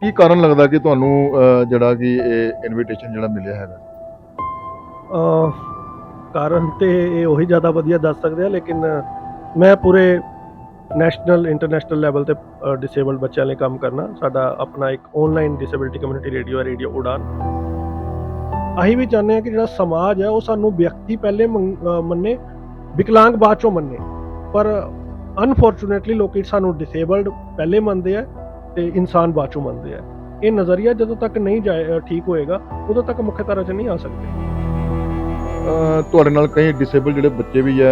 ਕੀ ਕਾਰਨ ਲੱਗਦਾ ਕਿ ਤੁਹਾਨੂੰ ਜਿਹੜਾ ਕਿ ਇਹ ਇਨਵੀਟੇਸ਼ਨ ਜਿਹੜਾ ਮਿਲਿਆ ਹੈਗਾ? ਕਾਰਨ ਤੇ ਇਹ ਉਹੀ ਜ਼ਿਆਦਾ ਵਧੀਆ ਦੱਸ ਸਕਦੇ ਆ, ਲੇਕਿਨ ਮੈਂ ਪੂਰੇ ਨੈਸ਼ਨਲ ਇੰਟਰਨੈਸ਼ਨਲ ਲੈਵਲ ਤੇ ਡਿਸੇਬਲਡ ਬੱਚਿਆਂ ਲਈ ਕੰਮ ਕਰਨਾ। ਸਾਡਾ ਆਪਣਾ ਇੱਕ ਆਨਲਾਈਨ ਡਿਸੇਬਿਲਟੀ ਕਮਿਊਨਿਟੀ ਰੇਡੀਓ ਹੈ ਰੇਡੀਓ ਉਡਾਨ ਅਸੀਂ ਵੀ ਚਾਹੁੰਦੇ ਹਾਂ ਕਿ ਜਿਹੜਾ ਸਮਾਜ ਹੈ, ਉਹ ਸਾਨੂੰ ਵਿਅਕਤੀ ਪਹਿਲੇ ਮੰਨ- ਮੰਨੇ, ਵਿਕਲਾਂਗ ਬਾਅਦ ਚੋਂ ਮੰਨੇ। ਪਰ ਅਨਫੋਰਚੂਨੇਟਲੀ ਲੋਕੀ ਸਾਨੂੰ ਡਿਸੇਬਲਡ ਪਹਿਲੇ ਮੰਨਦੇ ਆ। ਤੇ ਇਨਸਾਨ ਬਾਅਦ ਚੋਂ ਮੰਨਦੇ ਆ। ਇਹ ਨਜ਼ਰੀਆ ਜਦੋਂ ਤੱਕ ਨਹੀਂ ਜਾਏ ਠੀਕ ਹੋਏਗਾ ਉਦੋਂ ਤੱਕ ਮੁੱਖ ਧਾਰਾ 'ਚ ਨਹੀਂ ਆ ਸਕਦੇ। ਤੁਹਾਡੇ ਨਾਲ ਕਈ ਡਿਸੇਬਲ ਜਿਹੜੇ ਬੱਚੇ ਵੀ ਆ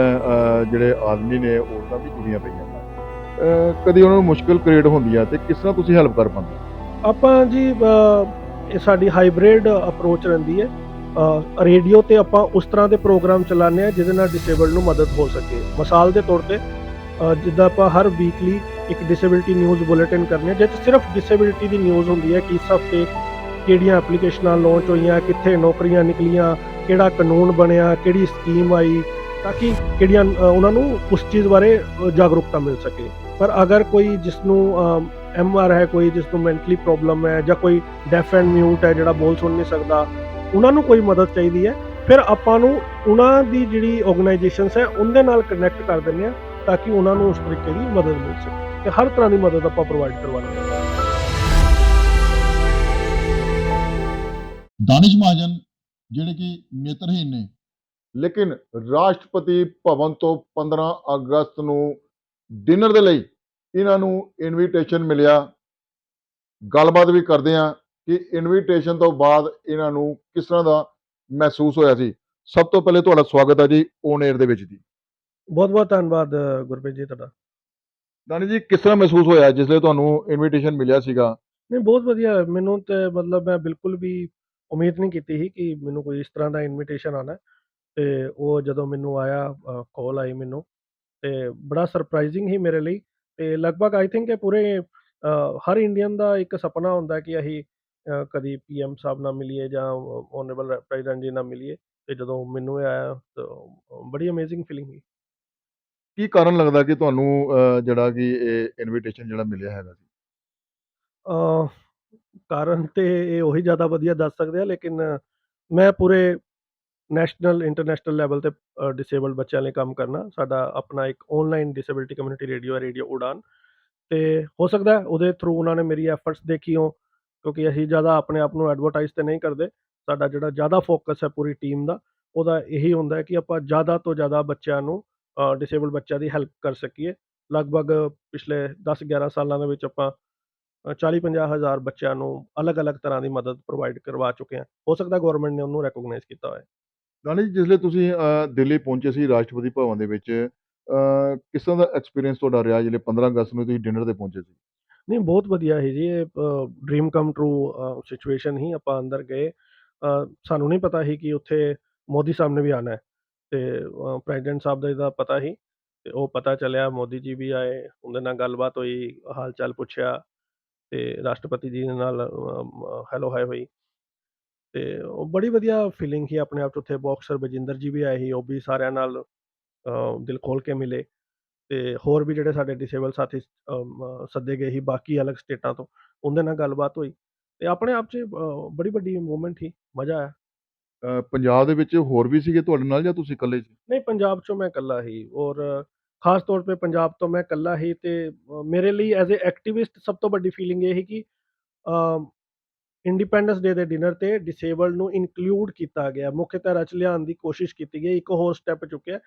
ਜਿਹੜੇ ਆਦਮੀ ਨੇ ਔਰਤਾਂ ਵੀ ਜੁੜੀਆਂ ਪਈਆਂ ਕਦੀ ਉਹਨਾਂ ਨੂੰ ਮੁਸ਼ਕਲ ਕ੍ਰੀਏਟ ਹੁੰਦੀ ਆ ਤੇ ਕਿਸ ਤਰ੍ਹਾਂ ਤੁਸੀਂ ਹੈਲਪ ਕਰ ਪਾਉਂਦੇ? ਆਪਾਂ ਜੀ ਇਹ ਸਾਡੀ ਹਾਈਬ੍ਰਿਡ ਅਪਰੋਚ ਰਹਿੰਦੀ ਹੈ। ਰੇਡੀਓ ਤੇ ਆਪਾਂ ਉਸ ਤਰ੍ਹਾਂ ਦੇ ਪ੍ਰੋਗਰਾਮ ਚਲਾਉਂਦੇ ਆ ਜਿਹਦੇ ਨਾਲ ਡਿਸੇਬਲਡ ਨੂੰ ਮਦਦ ਹੋ ਸਕੇ। ਮਿਸਾਲ ਦੇ ਤੌਰ ਤੇ ਜਿੱਦਾਂ ਆਪਾਂ ਹਰ ਵੀਕਲੀ ਇੱਕ ਡਿਸੇਬਿਲਟੀ ਨਿਊਜ਼ ਬੁਲੇਟਿਨ ਕਰਨੇ ਆ 'ਚ ਸਿਰਫ ਡਿਸੇਬਿਲਟੀ ਦੀ ਨਿਊਜ਼ ਹੁੰਦੀ ਹੈ ਕਿ ਇਸ ਹਫ਼ਤੇ ਕਿਹੜੀਆਂ ਐਪਲੀਕੇਸ਼ਨਾਂ ਲਾਂਚ ਹੋਈਆਂ, ਕਿੱਥੇ ਨੌਕਰੀਆਂ ਨਿਕਲੀਆਂ, ਕਿਹੜਾ ਕਾਨੂੰਨ ਬਣਿਆ, ਕਿਹੜੀ ਸਕੀਮ ਆਈ, ਤਾਂ ਕਿ ਕਿਹੜੀਆਂ ਉਹਨਾਂ ਨੂੰ ਉਸ ਚੀਜ਼ ਬਾਰੇ ਜਾਗਰੂਕਤਾ ਮਿਲ ਸਕੇ। ਪਰ ਅਗਰ ਕੋਈ ਜਿਸ ਨੂੰ ਐਮ ਆਰ ਹੈ, ਕੋਈ ਜਿਸ ਨੂੰ ਮੈਂਟਲੀ ਪ੍ਰੋਬਲਮ ਹੈ ਜਾਂ ਕੋਈ ਡੈਫ ਐਂਡ ਮਿਊਟ ਹੈ ਜਿਹੜਾ ਬੋਲ ਸੁਣ ਨਹੀਂ ਸਕਦਾ, ਉਹਨਾਂ ਨੂੰ ਕੋਈ ਮਦਦ ਚਾਹੀਦੀ ਹੈ। ਫਿਰ ਆਪਾਂ ਨੂੰ ਉਹਨਾਂ ਦੀ ਜਿਹੜੀ ਆਰਗੇਨਾਈਜੇਸ਼ਨਸ ਹੈ, ਉਹਦੇ ਨਾਲ ਕਨੈਕਟ ਕਰ ਦਿੰਦੇ ਆ ਤਾਂ ਕਿ ਉਹਨਾਂ ਨੂੰ ਉਸ ਤਰੀਕੇ ਦੀ ਮਦਦ ਮਿਲ ਸਕੇ ਤੇ ਹਰ ਤਰ੍ਹਾਂ ਦੀ ਮਦਦ ਆਪਾਂ ਪ੍ਰੋਵਾਈਡ ਕਰਵਾਉਂਦੇ ਹਾਂ ਦਾਨਿਸ਼ ਮਹਾਜਨ ਜਿਹੜੇ ਕਿ ਨੇਤਰਹੀਨ ਨੇ। ਲੇਕਿਨ ਰਾਸ਼ਟਰਪਤੀ ਭਵਨ ਤੋਂ 15 ਅਗਸਤ ਨੂੰ ਡਿਨਰ ਦੇ ਲਈ ਇਹਨਾਂ ਨੂੰ ਇਨਵੀਟੇਸ਼ਨ ਮਿਲਿਆ। ਗੱਲਬਾਤ ਵੀ ਕਰਦੇ ਆ ਕਿ ਇਨਵੀਟੇਸ਼ਨ ਤੋਂ ਬਾਅਦ ਇਹਨਾਂ ਨੂੰ ਕਿਸ ਤਰ੍ਹਾਂ ਦਾ ਮਹਿਸੂਸ ਹੋਇਆ ਸੀ। ਸਭ ਤੋਂ ਪਹਿਲੇ ਤੁਹਾਡਾ ਸਵਾਗਤ ਹੈ ਜੀ ਔਨ 에ਅਰ ਦੇ ਵਿੱਚ ਜੀ। ਬਹੁਤ ਬਹੁਤ ਧੰਨਵਾਦ ਗੁਰਪ੍ਰੀਤ ਜੀ ਤੁਹਾਡਾ। ਦਾਨਿਸ਼ ਜੀ ਕਿਸ ਤਰ੍ਹਾਂ ਮਹਿਸੂਸ ਹੋਇਆ ਜਿਸ ਲਈ ਤੁਹਾਨੂੰ ਇਨਵੀਟੇਸ਼ਨ ਮਿਲਿਆ ਸੀਗਾ? ਨਹੀਂ ਬਹੁਤ ਵਧੀਆ। ਮੈਨੂੰ ਤੇ ਮਤਲਬ ਮੈਂ ਬਿਲਕੁਲ ਵੀ ਉਮੀਦ ਨਹੀਂ ਕੀਤੀ ਸੀ ਕਿ ਮੈਨੂੰ ਕੋਈ ਇਸ ਤਰ੍ਹਾਂ ਦਾ ਇਨਵੀਟੇਸ਼ਨ ਆਣਾ ਤੇ ਉਹ ਜਦੋਂ ਮੈਨੂੰ ਆਇਆ ਕਾਲ ਆਈ ਮੈਨੂੰ ਤੇ ਬੜਾ ਸਰਪ੍ਰਾਈਜ਼ਿੰਗ ਹੀ ਮੇਰੇ ਲਈ। ਤੇ ਲਗਭਗ ਆਈ ਥਿੰਕ ਇਹ ਪੂਰੇ ਹਰ ਇੰਡੀਅਨ ਦਾ ਇੱਕ ਸੁਪਨਾ ਹੁੰਦਾ ਕਿ ਅਸੀਂ ਕਦੀ ਪੀਐਮ ਸਾਹਿਬ ਨਾਲ ਮਿਲੀਏ ਜਾਂ ਓਨਰੇਬਲ ਪ੍ਰੈਜ਼ੀਡੈਂਟ ਜੀ ਨਾਲ ਮਿਲੀਏ। ਤੇ ਜਦੋਂ ਮੈਨੂੰ ਇਹ ਆਇਆ ਤਾਂ ਬੜੀ ਅਮੇਜ਼ਿੰਗ ਫੀਲਿੰਗ ਸੀ। ਕੀ ਕਾਰਨ ਲੱਗਦਾ ਕਿ ਤੁਹਾਨੂੰ ਜਿਹੜਾ ਕਿ ਇਹ ਇਨਵੀਟੇਸ਼ਨ ਜਿਹੜਾ ਮਿਲਿਆ ਹੈਗਾ ਸੀ? ਕਾਰਨ ਤੇ ਇਹ ਉਹੀ ਜ਼ਿਆਦਾ ਵਧੀਆ ਦੱਸ ਸਕਦੇ ਆ, ਲੇਕਿਨ ਮੈਂ ਪੂਰੇ ਨੈਸ਼ਨਲ ਇੰਟਰਨੈਸ਼ਨਲ ਲੈਵਲ ਤੇ ਡਿਸੇਬਲਡ ਬੱਚਿਆਂ ਲਈ ਕੰਮ ਕਰਨਾ, ਸਾਡਾ ਆਪਣਾ ਇੱਕ ਆਨਲਾਈਨ ਡਿਸੇਬਿਲਟੀ ਕਮਿਊਨਿਟੀ ਰੇਡੀਓ ਹੈ ਰੇਡੀਓ ਉਡਾਨ ਤੇ ਹੋ ਸਕਦਾ ਉਹਦੇ ਥਰੂ ਉਹਨਾਂ ਨੇ ਮੇਰੀ ਐਫਰਟਸ ਦੇਖੀ ਹੋ ਕਿਉਂਕਿ ਅਸੀਂ ਜ਼ਿਆਦਾ ਆਪਣੇ ਆਪ ਨੂੰ ਐਡਵਰਟਾਈਜ਼ ਤੇ ਨਹੀਂ ਕਰਦੇ। ਸਾਡਾ ਜਿਹੜਾ ਜ਼ਿਆਦਾ ਫੋਕਸ ਹੈ ਪੂਰੀ ਟੀਮ ਦਾ, ਉਹਦਾ ਇਹੀ ਹੁੰਦਾ ਕਿ ਆਪਾਂ ਜ਼ਿਆਦਾ ਤੋਂ ਜ਼ਿਆਦਾ ਬੱਚਿਆਂ ਨੂੰ ਡਿਸੇਬਲਡ ਬੱਚਿਆਂ ਦੀ ਹੈਲਪ ਕਰ ਸਕੀਏ। ਲਗਭਗ ਪਿਛਲੇ 10-11 ਸਾਲਾਂ ਦੇ ਵਿੱਚ ਆਪਾਂ 40-50 ਹਜ਼ਾਰ ਬੱਚਿਆਂ ਨੂੰ ਅਲੱਗ-ਅਲੱਗ ਤਰ੍ਹਾਂ ਦੀ ਮਦਦ ਪ੍ਰੋਵਾਈਡ ਕਰਵਾ ਚੁੱਕੇ ਹਾਂ। ਹੋ ਸਕਦਾ ਗਵਰਨਮੈਂਟ ਨੇ ਉਹਨੂੰ ਰੈਕੋਗਨਾਈਜ਼ ਕੀਤਾ ਹੋਵੇ ਦਾਨਿਸ਼ ਜਿਸ ਲਈ ਤੁਸੀਂ ਦਿੱਲੀ ਪਹੁੰਚੇ ਸੀ ਰਾਸ਼ਟਰਪਤੀ ਭਵਨ ਦੇ ਵਿੱਚ ਕਿਸ ਤਰ੍ਹਾਂ ਦਾ ਐਕਸਪੀਰੀਅੰਸ ਤੁਹਾਡਾ ਰਿਹਾ ਜਿਹੜੇ 15 ਅਗਸਤ ਨੂੰ ਤੁਸੀਂ ਡਿਨਰ ਤੇ ਪਹੁੰਚੇ ਸੀ? ਨਹੀਂ ਬਹੁਤ ਵਧੀਆ ਹੈ ਜੀ। ਇਹ ਡ੍ਰੀਮ ਕਮ ਟਰੂ ਸਿਚੁਏਸ਼ਨ ਹੀ ਆਪਾਂ ਅੰਦਰ ਗਏ। ਸਾਨੂੰ ਨਹੀਂ ਪਤਾ ਸੀ ਕਿ ਉੱਥੇ ਮੋਦੀ ਸਾਹਿਬ ਨੇ ਵੀ ਆਣਾ ਹੈ। ਤੇ ਪ੍ਰੈਜ਼ੀਡੈਂਟ ਸਾਹਿਬ ਦਾ ਇਹਦਾ ਪਤਾ ਸੀ ਤੇ ਉਹ ਪਤਾ ਚੱਲਿਆ, ਮੋਦੀ ਜੀ ਵੀ ਆਏ, ਉਹਦੇ ਨਾਲ ਗੱਲਬਾਤ ਹੋਈ, ਹਾਲ ਚਾਲ ਪੁੱਛਿਆ ਤੇ ਰਾਸ਼ਟਰਪਤੀ ਜੀ ਨਾਲ ਹੈਲੋ ਹਾਈ ਹੋਈ ਤੇ ਉਹ ਬੜੀ ਵਧੀਆ ਫੀਲਿੰਗ ਸੀ ਆਪਣੇ ਆਪ 'ਚ ਉੱਥੇ ਬਾਕਸਰ ਬਜਿੰਦਰ ਜੀ ਵੀ ਆਏ ਸੀ, ਉਹ ਵੀ ਸਾਰਿਆਂ ਨਾਲ ਦਿਲ ਖੋਲ ਕੇ ਮਿਲੇ ਤੇ ਹੋਰ ਵੀ ਜਿਹੜੇ ਸਾਡੇ ਡਿਸੇਬਲ ਸਾਥੀ ਸੱਦੇ ਗਏ ਸੀ ਬਾਕੀ ਅਲੱਗ ਸਟੇਟਾਂ ਤੋਂ, ਉਹਦੇ ਨਾਲ ਗੱਲਬਾਤ ਹੋਈ ਤੇ ਆਪਣੇ ਆਪ 'ਚ ਬੜੀ ਵੱਡੀ ਮੂਵਮੈਂਟ ਸੀ, ਮਜ਼ਾ ਆਇਆ। ਪੰਜਾਬ ਦੇ ਵਿੱਚ ਹੋਰ ਵੀ ਸੀਗੇ ਤੁਹਾਡੇ ਨਾਲ ਜਾਂ ਤੁਸੀਂ ਇਕੱਲੇ ਸੀ? ਨਹੀਂ ਪੰਜਾਬ 'ਚੋਂ ਮੈਂ ਇਕੱਲਾ ਹੀ ਔਰ ਖਾਸ ਤੌਰ 'ਤੇ ਪੰਜਾਬ ਤੋਂ ਮੈਂ ਇਕੱਲਾ ਹੀ ਤੇ ਅ, ਮੇਰੇ ਲਈ ਐਜ਼ ਅ ਐਕਟਿਵਿਸਟ ਸਭ ਤੋਂ ਵੱਡੀ ਫੀਲਿੰਗ ਇਹ ਸੀ ਕਿ ਇੰਡੀਪੈਂਡੈਂਸ ਡੇ ਦੇ ਡਿਨਰ ਤੇ ਡਿਸੇਬਲਡ ਨੂੰ ਇਨਕਲੂਡ ਕੀਤਾ ਗਿਆ ਮੁੱਖ ਧਾਰਾ 'ਚ ਲਿਆਉਣ ਦੀ ਕੋਸ਼ਿਸ਼ ਕੀਤੀ ਗਈ ਇੱਕ ਹੋਰ ਸਟੈਪ ਚੁੱਕਿਆ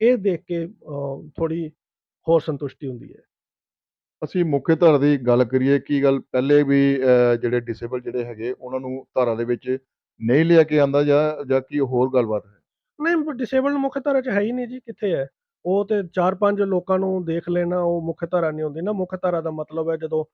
ਇਹ ਦੇਖ ਕੇ ਥੋੜੀ ਹੋਰ ਸੰਤੁਸ਼ਟੀ ਹੁੰਦੀ ਹੈ। ਅਸੀਂ ਮੁੱਖ ਧਾਰਾ ਦੀ ਗੱਲ ਕਰੀਏ ਕੀ ਗੱਲ ਪਹਿਲੇ ਵੀ ਜਿਹੜੇ ਡਿਸੇਬਲ ਜਿਹੜੇ ਹੈਗੇ ਉਹਨਾਂ ਨੂੰ ਧਾਰਾ ਦੇ ਵਿੱਚ ਨਹੀਂ ਲਿਆ ਕੇ ਆਂਦਾ ਜਾਂ ਜਾਂ ਕੀ ਹੋਰ ਗੱਲਬਾਤ ਹੈ? ਨਹੀਂ ਡਿਸੇਬਲਡ ਮੁੱਖ ਧਾਰਾ 'ਚ ਹੈ ਹੀ ਨਹੀਂ ਜੀ, ਕਿੱਥੇ ਹੈ? ਉਹ ਤੇ 4-5 ਲੋਕਾਂ ਨੂੰ ਦੇਖ ਲੈਣਾ, ਉਹ ਮੁੱਖ ਧਾਰਾ ਨਹੀਂ ਹੁੰਦੀ ਨਾ। ਮੁੱਖ ਧਾਰਾ ਦਾ ਮਤਲਬ ਹੈ ਜਦੋਂ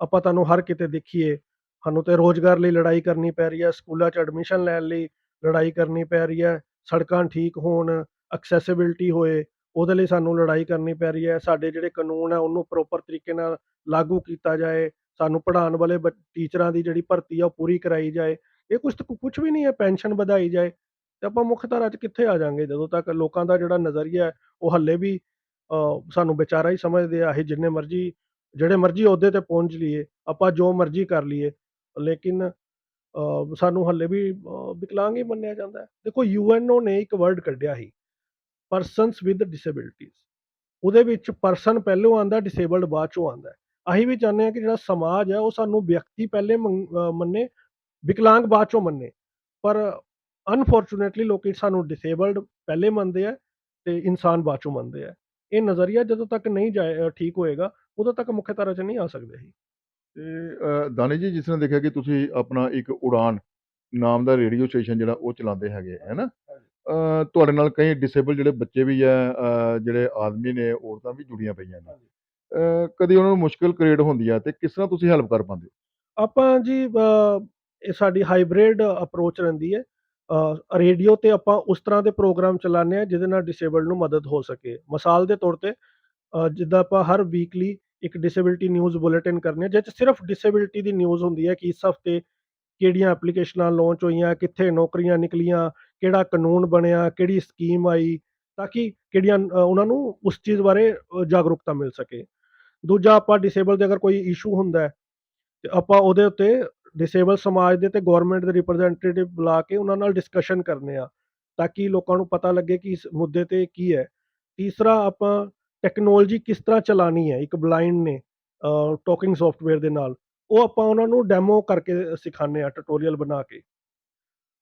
ਆਪਾਂ ਤੁਹਾਨੂੰ ਹਰ ਕਿਤੇ ਦੇਖੀਏ, ਸਾਨੂੰ ਤੇ ਰੋਜ਼ਗਾਰ ਲਈ ਲੜਾਈ ਕਰਨੀ ਪੈ ਰਹੀ ਹੈ, ਸਕੂਲਾਂ 'ਚ ਐਡਮਿਸ਼ਨ ਲੈਣ ਲਈ ਲੜਾਈ ਕਰਨੀ ਪੈ ਰਹੀ ਹੈ, ਸੜਕਾਂ ਠੀਕ ਹੋਣ ਐਕਸੈਸਿਬਿਲਟੀ ਹੋਏ, ਉਹਦੇ ਲਈ ਸਾਨੂੰ ਲੜਾਈ ਕਰਨੀ ਪੈ ਰਹੀ ਹੈ। ਸਾਡੇ ਜਿਹੜੇ ਕਾਨੂੰਨ ਹੈ, ਉਹਨੂੰ ਪ੍ਰੋਪਰ ਤਰੀਕੇ ਨਾਲ ਲਾਗੂ ਕੀਤਾ ਜਾਏ, ਸਾਨੂੰ ਪੜ੍ਹਾਉਣ ਵਾਲੇ ਟੀਚਰਾਂ ਦੀ ਜਿਹੜੀ ਭਰਤੀ ਆ, ਉਹ ਪੂਰੀ ਕਰਾਈ ਜਾਏ ਇਹ ਕੁਝ ਕੁਝ ਵੀ ਨਹੀਂ ਹੈ, ਪੈਨਸ਼ਨ ਵਧਾਈ ਜਾਏ, ਤੇ ਆਪਾਂ ਮੁੱਖ ਧਾਰਾ 'ਚ ਕਿੱਥੇ ਆ ਜਾਾਂਗੇ? ਜਦੋਂ ਤੱਕ ਲੋਕਾਂ ਦਾ ਜਿਹੜਾ ਨਜ਼ਰੀਆ ਹੈ, ਉਹ ਹੱਲੇ ਵੀ ਸਾਨੂੰ ਵਿਚਾਰਾ ਹੀ ਸਮਝਦੇ ਆ ਇਹ ਜਿੰਨੇ ਮਰਜ਼ੀ, ਜਿਹੜੇ ਮਰਜ਼ੀ ਅਹੁਦੇ ਤੇ ਪਹੁੰਚ ਲਈਏ, ਆਪਾਂ ਜੋ ਮਰਜ਼ੀ ਕਰ ਲਈਏ, ਲੇਕਿਨ ਸਾਨੂੰ ਹੱਲੇ ਵੀ ਵਿਕਲਾਂਗ ਹੀ ਮੰਨਿਆ ਜਾਂਦਾ ਹੈ। ਦੇਖੋ ਯੂਐਨਓ ਨੇ ਇੱਕ ਵਰਡ ਕੱਢਿਆ ਸੀ ਪਰਸਨਸ ਵਿਦ ਡਿਸੇਬਿਲਿਟੀਜ਼ ਉਹਦੇ ਵਿੱਚ ਪਰਸਨ ਪਹਿਲੋਂ ਆਂਦਾ ਡਿਸੇਬਲਡ ਬਾਅਦ ਚੋਂ ਆਂਦਾ ਅਸੀਂ ਵੀ ਚਾਹੁੰਦੇ ਹਾਂ ਕਿ ਜਿਹੜਾ ਸਮਾਜ ਹੈ, ਉਹ ਸਾਨੂੰ ਵਿਅਕਤੀ ਪਹਿਲੇ ਮੰਨ- ਮੰਨੇ ਵਿਕਲਾਂਗ ਬਾਅਦ ਚੋਂ ਮੰਨੇ। ਪਰ ਅਨਫੋਰਚੂਨੇਟਲੀ ਲੋਕੀ ਸਾਨੂੰ ਡਿਸੇਬਲਡ ਪਹਿਲੇ ਮੰਨਦੇ ਆ ਤੇ ਇਨਸਾਨ ਬਾਅਦ ਚੋਂ ਮੰਨਦੇ ਆ। ਇਹ ਨਜ਼ਰੀਆ ਜਦੋਂ ਤੱਕ ਨਹੀਂ ਜਾਏ ਠੀਕ ਹੋਏਗਾ ਉਦੋਂ ਤੱਕ ਮੁੱਖ ਧਾਰਾ 'ਚ ਨਹੀਂ ਆ ਸਕਦੇ ਅਸੀਂ। ਤੇ ਦਾਨੀ ਜੀ ਜਿਸ ਤਰ੍ਹਾਂ ਦੇਖਿਆ ਕਿ ਤੁਸੀਂ ਆਪਣਾ ਇੱਕ ਉਡਾਨ ਨਾਮ ਦਾ ਰੇਡੀਓ ਸਟੇਸ਼ਨ ਜਿਹੜਾ ਉਹ ਚਲਾਉਂਦੇ ਹੈਗੇ ਹੈ ਨਾ? ਤੁਹਾਡੇ ਨਾਲ ਕਈ ਡਿਸੇਬਲ ਜਿਹੜੇ ਬੱਚੇ ਵੀ ਆ ਜਿਹੜੇ ਆਦਮੀ ਨੇ ਔਰਤਾਂ ਵੀ ਜੁੜੀਆਂ ਪਈਆਂ ਨੇ। ਕਦੀ ਉਹਨਾਂ ਨੂੰ ਮੁਸ਼ਕਲ ਕ੍ਰੀਏਟ ਹੁੰਦੀ ਆ ਤੇ ਕਿਸ ਤਰ੍ਹਾਂ ਤੁਸੀਂ ਹੈਲਪ ਕਰ ਪਾਉਂਦੇ ਹੋ? ਆਪਾਂ ਜੀ ਇਹ ਸਾਡੀ ਹਾਈਬ੍ਰਿਡ ਅਪਰੋਚ ਰਹਿੰਦੀ ਹੈ। ਰੇਡੀਓ ਤੇ ਆਪਾਂ ਉਸ ਤਰ੍ਹਾਂ ਦੇ ਪ੍ਰੋਗਰਾਮ ਚਲਾਉਂਦੇ ਆ ਜਿਹਦੇ ਨਾਲ ਡਿਸੇਬਲਡ ਨੂੰ ਮਦਦ ਹੋ ਸਕੇ। ਮਿਸਾਲ ਦੇ ਤੌਰ ਤੇ ਜਿੱਦਾਂ ਆਪਾਂ ਹਰ ਵੀਕਲੀ ਇੱਕ ਡਿਸੇਬਿਲਟੀ ਨਿਊਜ਼ ਬੁਲੇਟਿਨ ਕਰਨੇ ਆ ਜਿਹ 'ਚ ਸਿਰਫ ਡਿਸੇਬਿਲਿਟੀ ਦੀ ਨਿਊਜ਼ ਹੁੰਦੀ ਹੈ ਕਿ ਇਸ ਹਫ਼ਤੇ ਕਿਹੜੀਆਂ ਐਪਲੀਕੇਸ਼ਨਾਂ ਲਾਂਚ ਹੋਈਆਂ, ਕਿੱਥੇ ਨੌਕਰੀਆਂ ਨਿਕਲੀਆਂ, ਕਿਹੜਾ ਕਾਨੂੰਨ ਬਣਿਆ, ਕਿਹੜੀ ਸਕੀਮ ਆਈ, ਤਾਂ ਕਿ ਕਿਹੜੀਆਂ ਉਹਨਾਂ ਨੂੰ ਉਸ ਚੀਜ਼ ਬਾਰੇ ਜਾਗਰੂਕਤਾ ਮਿਲ ਸਕੇ। ਦੂਜਾ ਆਪਾਂ ਡਿਸੇਬਲ ਦੇ ਅਗਰ ਕੋਈ ਇਸ਼ੂ ਹੁੰਦਾ ਹੈ, ਤੇ ਆਪਾਂ ਉਹਦੇ ਉੱਤੇ ਡਿਸੇਬਲ ਸਮਾਜ ਦੇ ਤੇ ਗਵਰਨਮੈਂਟ ਦੇ ਰਿਪਰੈਜ਼ੈਂਟੇਟਿਵ ਬੁਲਾ ਕੇ ਉਹਨਾਂ ਨਾਲ ਡਿਸਕਸ਼ਨ ਕਰਨੇ ਆ, ਤਾਂ ਕਿ ਲੋਕਾਂ ਨੂੰ ਪਤਾ ਲੱਗੇ ਕਿ ਇਸ ਮੁੱਦੇ ਤੇ ਕੀ ਹੈ। ਤੀਸਰਾ, ਆਪਾਂ ਟੈਕਨੋਲੋਜੀ ਕਿਸ ਤਰ੍ਹਾਂ ਚਲਾਣੀ ਹੈ, ਇੱਕ ਬਲਾਈਂਡ ਨੇ ਟਾਕਿੰਗ ਸੌਫਟਵੇਅਰ ਦੇ ਨਾਲ, ਉਹ ਆਪਾਂ ਉਹਨਾਂ ਨੂੰ ਡੈਮੋ ਕਰਕੇ ਸਿਖਾਉਂਦੇ ਆ ਟਿਊਟੋਰੀਅਲ ਬਣਾ ਕੇ।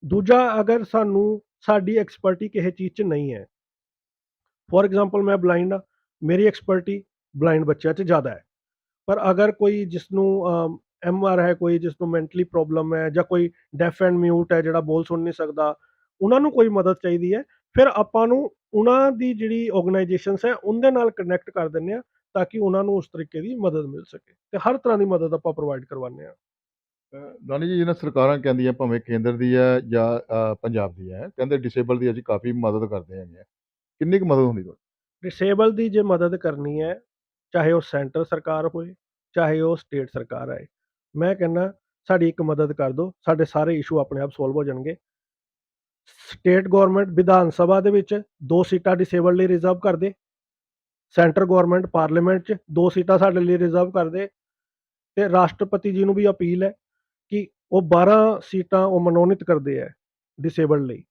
ਦੂਜਾ, ਅਗਰ ਸਾਨੂੰ ਸਾਡੀ ਐਕਸਪਰਟੀ ਕਿਸੇ ਚੀਜ਼ 'ਚ ਨਹੀਂ ਹੈ ਫੋਰ ਐਗਜ਼ਾਮਪਲ ਮੈਂ ਬਲਾਈਂਡ ਆ ਮੇਰੀ ਐਕਸਪਰਟੀ ਬਲਾਈਂਡ ਬੱਚਿਆਂ 'ਚ ਜ਼ਿਆਦਾ ਹੈ, ਪਰ ਅਗਰ ਕੋਈ ਜਿਸ ਨੂੰ ਐਮ ਆਰ ਹੈ ਕੋਈ ਜਿਸ ਨੂੰ ਮੈਂਟਲੀ ਪ੍ਰੋਬਲਮ ਹੈ ਜਾਂ ਕੋਈ ਡੈਫ ਐਂਡ ਮਿਊਟ ਹੈ ਜਿਹੜਾ ਬੋਲ ਸੁਣ ਨਹੀਂ ਸਕਦਾ ਉਹਨਾਂ ਨੂੰ ਕੋਈ ਮਦਦ ਚਾਹੀਦੀ ਹੈ। ਫਿਰ ਆਪਾਂ ਨੂੰ ਉਹਨਾਂ ਦੀ ਜਿਹੜੀ ਆਰਗੇਨਾਈਜੇਸ਼ਨਸ ਹੈ ਉਹਦੇ ਨਾਲ ਕਨੈਕਟ ਕਰ ਦਿੰਦੇ ਆ ਤਾਂ ਕਿ ਉਹਨਾਂ ਨੂੰ ਉਸ ਤਰੀਕੇ ਦੀ ਮਦਦ ਮਿਲ ਸਕੇ ਤੇ ਹਰ ਤਰ੍ਹਾਂ ਦੀ ਮਦਦ ਆਪਾਂ ਪ੍ਰੋਵਾਈਡ ਕਰਵਾਉਂਦੇ ਆ ਦਾਨੀ ਜੀ ਜਿਹਨਾਂ ਸਰਕਾਰਾਂ ਕਹਿੰਦੀਆਂ ਭਾਵੇਂ ਕੇਂਦਰ ਦੀ ਹੈ ਜਾਂ ਪੰਜਾਬ ਦੀ ਹੈ ਕਹਿੰਦੇ ਡਿਸੇਬਲ ਦੀ ਅਸੀਂ ਕਾਫੀ ਮਦਦ ਕਰਦੇ ਹੈਗੇ ਕਿੰਨੀ ਕੁ ਮਦਦ ਹੁੰਦੀ ਤੁਹਾਡੀ? ਡਿਸੇਬਲ ਦੀ ਜੇ ਮਦਦ ਕਰਨੀ ਹੈ ਚਾਹੇ ਉਹ ਸੈਂਟਰ ਸਰਕਾਰ ਹੋਏ ਚਾਹੇ ਉਹ ਸਟੇਟ ਸਰਕਾਰ ਆਏ ਮੈਂ ਕਹਿੰਦਾ, ਸਾਡੀ ਇੱਕ ਮਦਦ ਕਰ ਦਿਓ ਸਾਡੇ ਸਾਰੇ ਇਸ਼ੂ ਆਪਣੇ ਆਪ ਸੋਲਵ ਹੋ ਜਾਣਗੇ। ਸਟੇਟ ਗਵਰਨਮੈਂਟ ਵਿਧਾਨ ਸਭਾ ਦੇ ਵਿੱਚ ਦੋ ਸੀਟਾਂ ਡਿਸੇਬਲ ਲਈ ਰਿਜ਼ਰਵ ਕਰ ਦੇ ਸੈਂਟਰ ਗਵਰਨਮੈਂਟ ਪਾਰਲੀਮੈਂਟ 'ਚ ਦੋ ਸੀਟਾਂ ਸਾਡੇ ਲਈ ਰਿਜ਼ਰਵ ਕਰ ਦੇ ਤੇ ਰਾਸ਼ਟਰਪਤੀ ਜੀ ਨੂੰ ਵੀ ਅਪੀਲ ਹੈ ਕਿ ਉਹ 12 ਸੀਟਾਂ ਉਹ ਮਨੋਨੀਤ ਕਰਦੇ ਹੈ ਡਿਸੇਬਲ ਲਈ।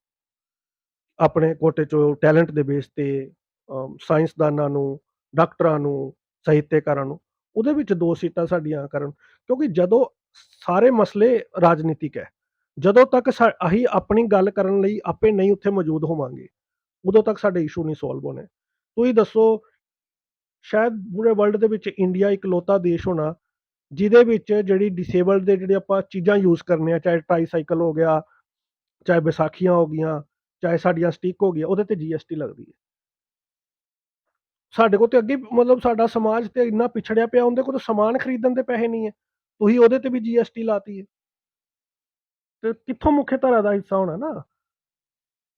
ਆਪਣੇ ਕੋਟੇ ਚੋਂ ਟੈਲੈਂਟ ਦੇ ਬੇਸ ਤੇ ਸਾਇੰਸਦਾਨਾਂ ਨੂੰ, ਡਾਕਟਰਾਂ ਨੂੰ ਸਾਹਿਤਕਾਰਾਂ ਨੂੰ, ਉਹਦੇ ਵਿੱਚ ਦੋ ਸੀਟਾਂ ਸਾਡੀਆਂ ਕਰਨ। ਕਿਉਂਕਿ ਜਦੋਂ ਸਾਰੇ ਮਸਲੇ ਰਾਜਨੀਤਿਕ ਹੈ, ਜਦੋਂ ਤੱਕ ਅਸੀਂ ਆਪਣੀ ਗੱਲ ਕਰਨ ਲਈ ਆਪੇ ਨਹੀਂ ਉੱਥੇ ਮੌਜੂਦ ਹੋਵਾਂਗੇ, ਉਦੋਂ ਤੱਕ ਸਾਡੇ ਇਸ਼ੂ ਨਹੀਂ ਸੋਲਵ ਹੋਣੇ। ਤੁਸੀਂ ਦੱਸੋ, ਸ਼ਾਇਦ ਪੂਰੇ ਵਰਲਡ ਦੇ ਵਿੱਚ ਇੰਡੀਆ ਇਕਲੌਤਾ ਦੇਸ਼ ਹੋਣਾ, ਜਿਹਦੇ ਵਿੱਚ ਜਿਹੜੀ ਡਿਸੇਬਲਡ ਦੇ ਜਿਹੜੇ ਆਪਾਂ ਚੀਜ਼ਾਂ ਯੂਜ਼ ਕਰਨੇ ਆ, ਚਾਹੇ ਟ੍ਰਾਈਸਾਈਕਲ ਹੋ ਗਿਆ, ਚਾਹੇ ਵਿਸਾਖੀਆਂ ਹੋ ਗਈਆਂ, ਚਾਹੇ ਸਾਡੀਆਂ ਸਟਿਕ ਹੋ ਗਈਆਂ, ਉਹਦੇ ਤੇ ਜੀਐਸਟੀ ਲੱਗਦੀ ਹੈ। ਸਾਡੇ ਕੋਲ ਤੇ ਅੱਗੇ ਮਤਲਬ ਸਾਡਾ ਸਮਾਜ ਤੇ ਇੰਨਾ ਪਿਛੜਿਆ ਪਿਆ, ਉਹਦੇ ਕੋਲ ਤਾਂ ਸਮਾਨ ਖਰੀਦਣ ਦੇ ਪੈਸੇ ਨਹੀਂ ਹੈ। ਤੁਸੀਂ ਉਹਦੇ ਤੇ ਵੀ ਜੀਐਸਟੀ ਲਾਤੀ ਹੈ ਤੇ ਕਿੱਥੋਂ ਮੁੱਖ ਧਾਰਾ ਦਾ ਹਿੱਸਾ ਹੋਣਾ ਨਾ?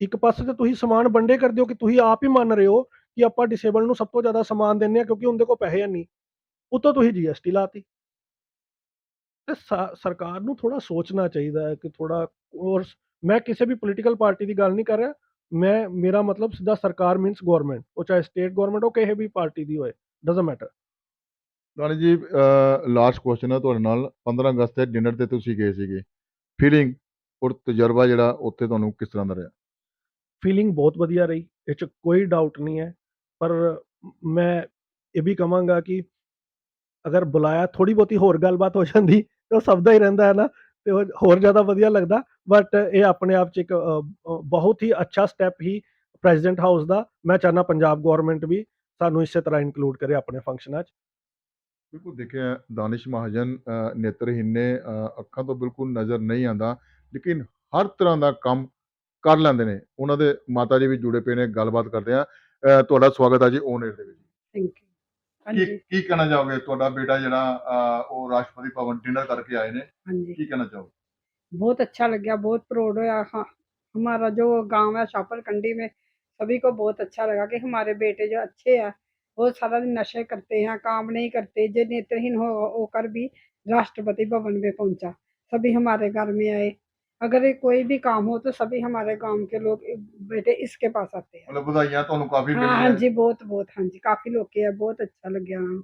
ਇੱਕ ਪਾਸੇ ਤੇ ਤੁਸੀਂ ਸਮਾਨ ਵੰਡੇ ਕਰਦੇ ਹੋ ਕਿ ਤੁਸੀਂ ਆਪ ਹੀ ਮੰਨ ਰਹੇ ਹੋ ਕਿ ਆਪਾਂ ਡਿਸੇਬਲ ਨੂੰ ਸਭ ਤੋਂ ਜ਼ਿਆਦਾ ਸਮਾਨ ਦਿੰਦੇ ਆ ਕਿਉਂਕਿ ਉਹਦੇ ਕੋਲ ਪੈਸੇ ਨਹੀਂ। ਉਤੋਂ ਤੁਸੀਂ ਜੀਐਸਟੀ ਲਾਤੀ। ਤੇ ਸਾ- ਸਰਕਾਰ ਨੂੰ ਥੋੜਾ ਸੋਚਣਾ ਚਾਹੀਦਾ ਹੈ ਕਿ ਥੋੜਾ ਔਰ ਮੈਂ ਕਿਸੇ ਵੀ ਪੋਲੀਟੀਕਲ ਪਾਰਟੀ ਦੀ ਗੱਲ ਨਹੀਂ ਕਰ ਰਿਹਾ। ਮੈਂ, ਮੇਰਾ ਮਤਲਬ ਸਿੱਧਾ ਸਰਕਾਰ ਮੀਨਸ ਗਵਰਨਮੈਂਟ ਉਹ ਚਾਹੇ ਸਟੇਟ ਗਵਰਨਮੈਂਟ ਹੋ ਕਿਸੇ ਵੀ ਪਾਰਟੀ ਦੀ ਹੋਏ ਡਸਨਟ ਮੈਟਰ ਦਾਨੀ ਜੀ ਲਾਸਟ ਕੁਐਸਚਨ ਹੈ ਤੁਹਾਡੇ ਨਾਲ 15 ਅਗਸਤ ਤੇ ਡਿਨਰ ਤੇ ਤੁਸੀਂ ਗਏ ਸੀਗੇ। ਫੀਲਿੰਗ ਔਰ ਤਜਰਬਾ ਜਿਹੜਾ ਉੱਥੇ ਤੁਹਾਨੂੰ ਕਿਸ ਤਰ੍ਹਾਂ ਦਾ ਰਿਹਾ? ਫੀਲਿੰਗ ਬਹੁਤ ਵਧੀਆ ਰਹੀ, ਇਹ 'ਚ ਕੋਈ ਡਾਊਟ ਨਹੀਂ ਹੈ। ਪਰ ਮੈਂ ਇਹ ਵੀ ਕਹਾਂਗਾ ਕਿ ਅਗਰ ਬੁਲਾਇਆ ਥੋੜੀ ਬਹੁਤੀ ਹੋਰ ਗੱਲਬਾਤ ਹੋ ਜਾਂਦੀ, ਤਾਂ ਸਭ ਦਾ ਹੀ ਰਹਿੰਦਾ ਹੈ ਨਾ ਤੇ ਹੋਰ ਜ਼ਿਆਦਾ ਵਧੀਆ ਲੱਗਦਾ। ਬਟ ਇਹ ਆਪਣੇ ਆਪ 'ਚ ਇੱਕ ਬਹੁਤ ਹੀ ਅੱਛਾ ਸਟੈਪ ਹੀ ਪ੍ਰੈਜ਼ੀਡੈਂਟ ਹਾਊਸ ਦਾ। ਮੈਂ ਚਾਹਨਾ ਪੰਜਾਬ ਗਵਰਨਮੈਂਟ ਵੀ ਸਾਨੂੰ ਇਸੇ ਤਰ੍ਹਾਂ ਇਨਕਲੂਡ ਕਰੇ ਆਪਣੇ ਫੰਕਸ਼ਨਾਂ 'ਚ। बिल्कुल देखें दानिश महाजन अ, नेत्रहीन ने अ, ਅੱਖਾਂ ਤੋਂ ਬਿਲਕੁਲ ਨਜ਼ਰ ਨਹੀਂ ਆਂਦਾ ਲੇਕਿਨ ਹਰ ਤਰ੍ਹਾਂ ਦਾ ਕੰਮ ਕਰ ਲੈਂਦੇ ਨੇ। ਉਹਨਾਂ ਦੇ ਮਾਤਾ ਜੀ ਵੀ ਜੁੜੇ ਪਏ ਨੇ ਗੱਲਬਾਤ ਕਰਦੇ ਆ। ਤੁਹਾਡਾ ਸਵਾਗਤ ਹੈ ਜੀ ਓਨ ਏਅਰ ਦੇ ਵਿੱਚ। ਥੈਂਕ ਯੂ ਹਾਂਜੀ। ਕੀ ਕਹਿਣਾ ਚਾਹੋਗੇ? ਤੁਹਾਡਾ ਬੇਟਾ ਜਿਹੜਾ ਉਹ ਰਾਸ਼ਟਰਪਤੀ ਭਵਨ ਡਿਨਰ ਕਰਕੇ ਆਏ ਨੇ। ਕੀ ਕਹਿਣਾ ਚਾਹੋਗੇ? बहुत अच्छा लग गया बहुत प्राउड हुआ हाँ, हमारा जो गांव है शापर कंडी में सभी को बहुत अच्छा लगा कि हमारे बेटे जो अच्छे वो सारा दिन नशे करते हैं काम नहीं करते जो नेत्रहीन हो होकर भी राष्ट्रपति भवन में पहुंचा सभी हमारे घर में आए अगर ये कोई भी काम हो तो सभी हमारे गांव के लोग बेटे इसके पास आते हैं ਮਤਲਬ ਵਧਾਈਆਂ ਤੁਹਾਨੂੰ ਕਾਫੀ हाँ हाँ ਮਿਲੀਆਂ जी बहुत बहुत हाँ जी काफी लोग के हैं बहुत अच्छा लग गया हाँ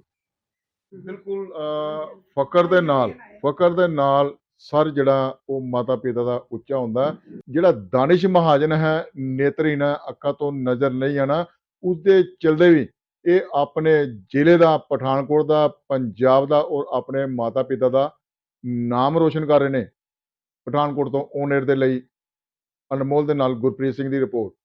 ਬਿਲਕੁਲ ਅ, ਫਕਰ ਦੇ ਨਾਲ ਫਕਰ ਦੇ ਨਾਲ ਸਰ ਜਿਹੜਾ ਉਹ ਮਾਤਾ ਪਿਤਾ ਦਾ ਉੱਚਾ ਹੁੰਦਾ ਹੈ। ਜਿਹੜਾ ਦਾਨਿਸ਼ ਮਹਾਜਨ ਹੈ ਨੇਤਰਹੀਨ ਹੈ ਅੱਖਾਂ ਤੋਂ ਨਜ਼ਰ ਨਹੀਂ ਆਣਾ ਉਸਦੇ ਚਲਦੇ ਵੀ ਇਹ ਆਪਣੇ ਜ਼ਿਲ੍ਹੇ ਦਾ, ਪਠਾਨਕੋਟ ਦਾ, ਪੰਜਾਬ ਦਾ ਔਰ ਆਪਣੇ ਮਾਤਾ ਪਿਤਾ ਦਾ ਨਾਮ ਰੋਸ਼ਨ ਕਰ ਰਹੇ ਨੇ ਪਠਾਨਕੋਟ ਤੋਂ ਔਨ ਦੇ ਲਈ ਅਨਮੋਲ ਦੇ ਨਾਲ ਗੁਰਪ੍ਰੀਤ ਸਿੰਘ ਦੀ ਰਿਪੋਰਟ।